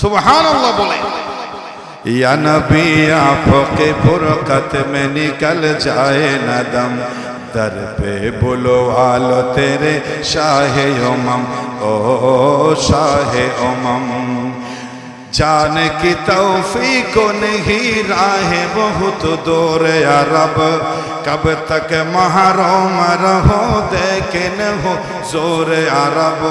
सुबहान बोले या नबी आपके फुरकत में निकल जाए न दम दर पे बोलो आलो तेरे शाह उमम ओ शाह उमम जान की तोफ़ी को नहीं राह बहुत दूर अरब कब तक महरोम रहो देखे न हो जोर अरब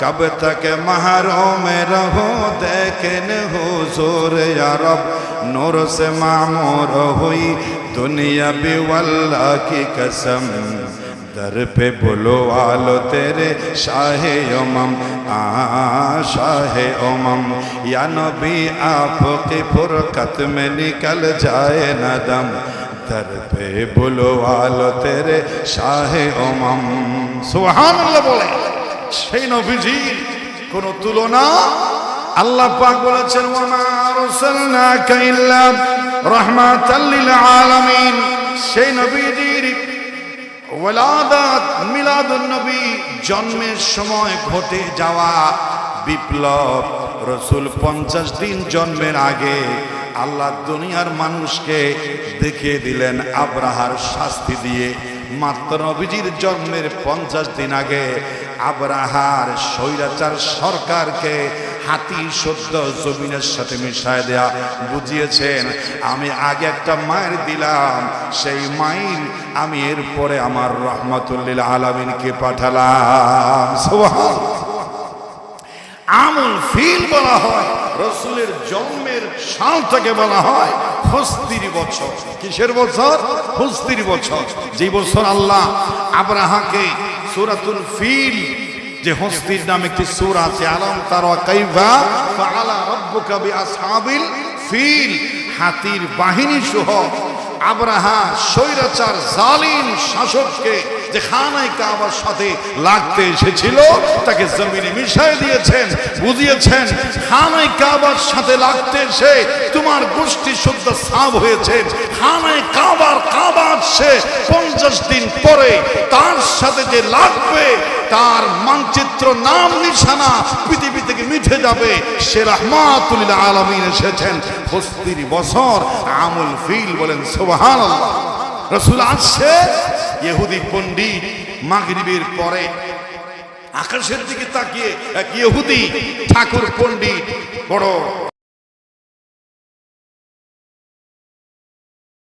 कब तक महरों में रहो देखें हुजूर यारब नूर से मामूर हुई दुनिया भी वल्ला की कसम दर पे बोलो आलो तेरे शाह ओमम आ शाह ओमम या नबी आपकी फुरकत में निकल जाए न दम दर पे बोलो आलो तेरे शाह ओमम सुबह बोले সেই নবীজির কোন তুলনা আল্লাহ পাক বলেছেন আলামিন। সেই নবীজির ওয়ালাদাত মিলাদুন নবী জন্মের সময় ঘটে যাওয়া বিপ্লব। রসুল পঞ্চাশ দিন জন্মের আগে আল্লাহ দুনিয়ার মানুষকে দেখিয়ে দিলেন আব্রাহার শাস্তি দিয়ে। মাত্র নবীজির জন্মের পঞ্চাশ দিন আগে আব্রাহার স্বৈরাচার সরকারকে হাতি সদ্য জমিনের সাথে মিশায় দেয়া বুঝিয়েছেন, আমি আগে একটা মায়ের দিলাম, সেই মায়ের আমি এরপরে আমার রহমতুল্লিল আলমিনকে পাঠালাম। আমুল ফিল বলা হয়। রসুলের জন্মের সালটাকে বলা হয় হস্তির বছর। কিসের বছর? হস্তির বছর। যে বছর আল্লাহ আবরাহাকে সুরাতুল ফিল, যে হস্তির নাম একটি সুর আছে, আলম তারা কাইভা ফাআলা রাব্বুকা বিআসহাবিল ফিল, হাতির বাহিনী সহ আবরাহা, স্বৈরাচার, জালিম শাসককে যে খানায় কাবার সাথে লাগতে এসেছিল, তাকে জমিনে মিশাই দিয়েছেন, বুঝিয়েছেন, খানায় কাবার সাথে লাগতে এসে তোমার গোষ্ঠী শুদ্ধ সাব হয়েছে, খানায় কাবার কাবার সে পঞ্চাশ দিন পরে তার সাথে যে লাগবে তার মানচিত্র নাম নিশানা পৃথিবী থেকে মিঠে যাবে। সে রহমাতুল্লাহ আলমিন এসেছেন। হস্তির বছর, আমুল ফিল বলেন সোবাহান রসুল আসছে, ইহুদি পণ্ডিত মাগরিবের পরে আকাশের দিকে তাকিয়ে এক ইহুদি ঠাকুর পণ্ডিত, বড়